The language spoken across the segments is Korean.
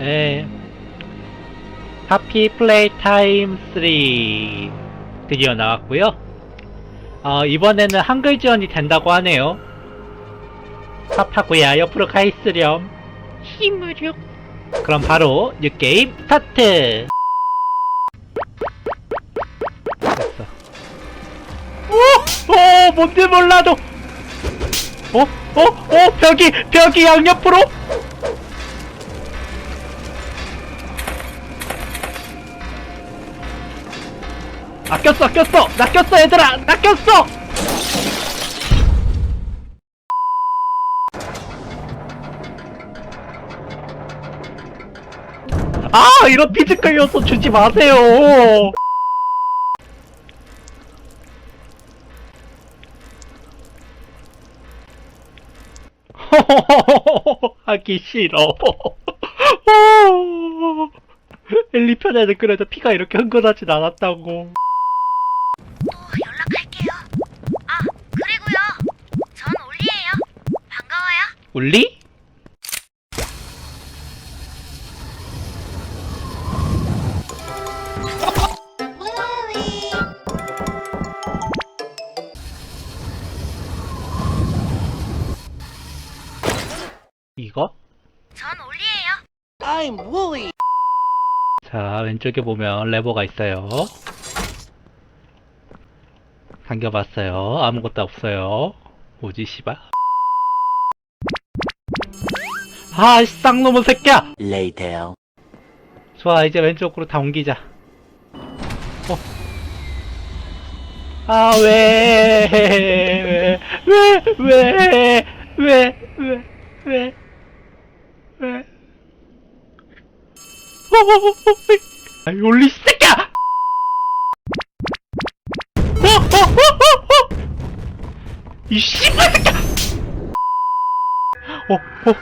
예. 하피 플레이 타임 3 드디어 나왔고요. 어, 이번에는 한글 지원이 된다고 하네요. 파파구야 옆으로 가 있으렴. 힘으려. 그럼 바로 뉴 게임 스타트. 됐어. 오, 오, 뭔지 몰라도. 어, 어, 어, 벽이, 벽이 양옆으로. 아 꼈어, 아꼈어, 낚였어, 얘들아, 낚였어. 아, 이런 피지컬 요소 주지 마세요. 하기 싫어. 엘리 편에는 그래도 피가 이렇게 흥건하진 않았다고. 울리? 이거? 전 올리예요. I'm Wooly. 자, 왼쪽에 보면 레버가 있어요. 당겨봤어요. 아무것도 없어요. 뭐지, 씨발? 아, 이 쌍놈의 새끼야! Later. 좋아, 이제 왼쪽으로 다 옮기자. 어. 아, 왜, 왜, 왜, 왜, 왜, 왜, 왜, 왜. 어, 어, 어, 어, 아, 올리 새끼야! 어, 어, 어, 어, 어! 이 씨발 새끼야! 어, 어,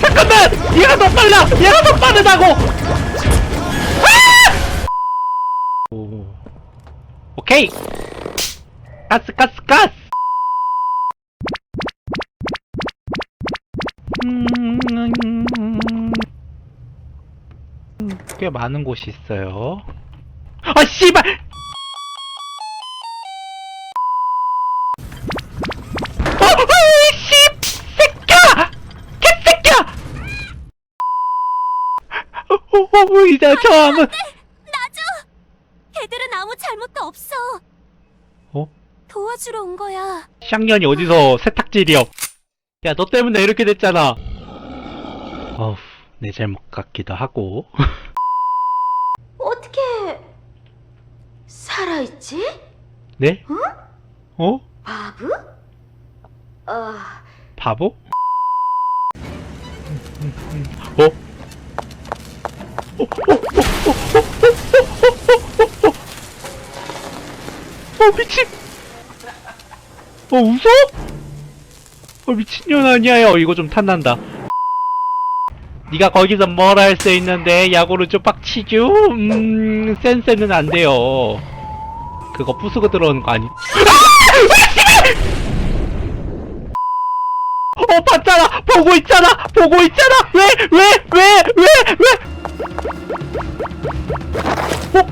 잠깐만! 얘가 더 빨라! 얘가 더 빠르다고! 아! 오. 오케이! 가스 가스 가스! 꽤 많은 곳이 있어요. 아, 씨발! 어, 어, 씨! 새끼야! 개새끼야! 어, 어, 어, 이제 저 아무, 나줘. 애들은 아무 잘못도 없어. 어? 도와주러 온 거야. 쌍년이 어디서 세탁질이여. 야, 너 때문에 이렇게 됐잖아. 어우, 내 잘못 같기도 하고. 어떻게 살아있지? 네? 어? 바브? 어, 바보? 어? 어 미친! 어 웃어? 어 미친년 아니야 어 이거 좀 탐난다 네가 거기서 뭘 할 수 있는데 야구를 좀 빡치죠? 음 센스는 안 돼요 그거 부수고 들어오는 거 아니? 어 봤잖아. 보고 있잖아. 보고 있잖아. 왜 왜 왜 왜 왜? 어?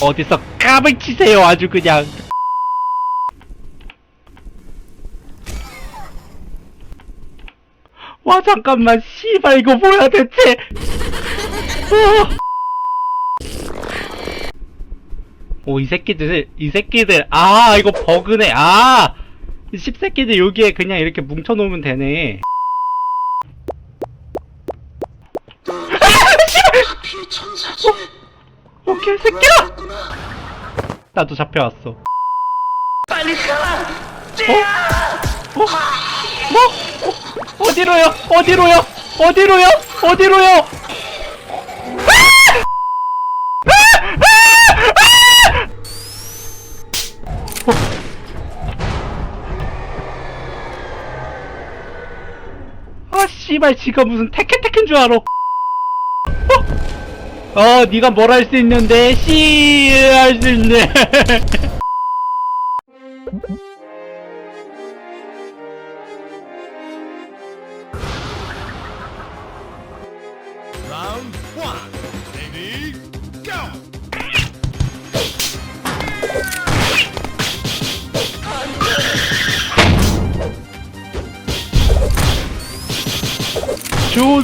어디서 깝을 치세요 아주 그냥. 와 잠깐만. 씨발 이거 뭐야 대체? 어. 오, 이 새끼들, 이 새끼들, 아, 이거 버그네, 아! 이 씹새끼들 여기에 그냥 이렇게 뭉쳐놓으면 되네. 하필 천사지. 오, 개새끼야! 나도 잡혀왔어. 빨리 가라. 어? 어? 뭐? 어? 어디로요? 어디로요? 어디로요? 어디로요? 씨. 씨발 지가 무슨 테켄테켄 줄 알아. 어, 어 네가 뭘 할 수 있는데 씨할 수 있네. 좋은.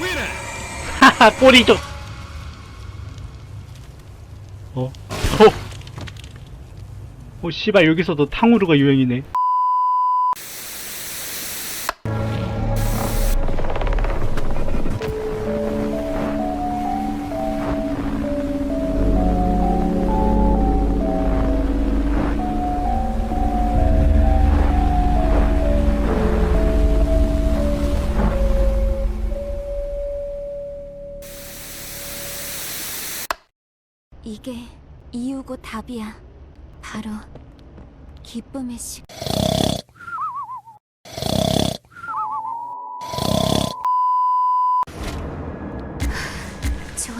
Winner! 하하 꼬리 좀. 어? 어? 어 씨발 여기서도 탕후루가 유행이네. 이게 이유고 답이야. 바로 기쁨의 시. 좋아.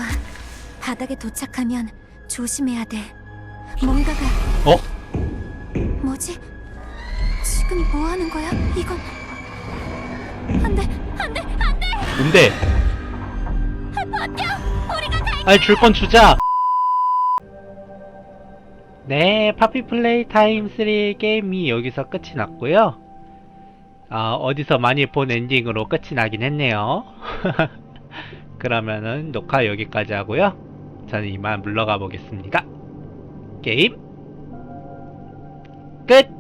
바닥에 도착하면 조심해야 돼. 뭔가가 어? 뭐지? 지금 뭐 하는 거야? 이건 안 돼, 안 돼, 안 돼! 뭔데? 버텨! 우리가 다 아니 줄 건 주자. 네, 파피 플레이 타임 3 게임이 여기서 끝이 났고요. 아, 어디서 많이 본 엔딩으로 끝이 나긴 했네요. 그러면은 녹화 여기까지 하고요. 저는 이만 물러가 보겠습니다. 게임 끝!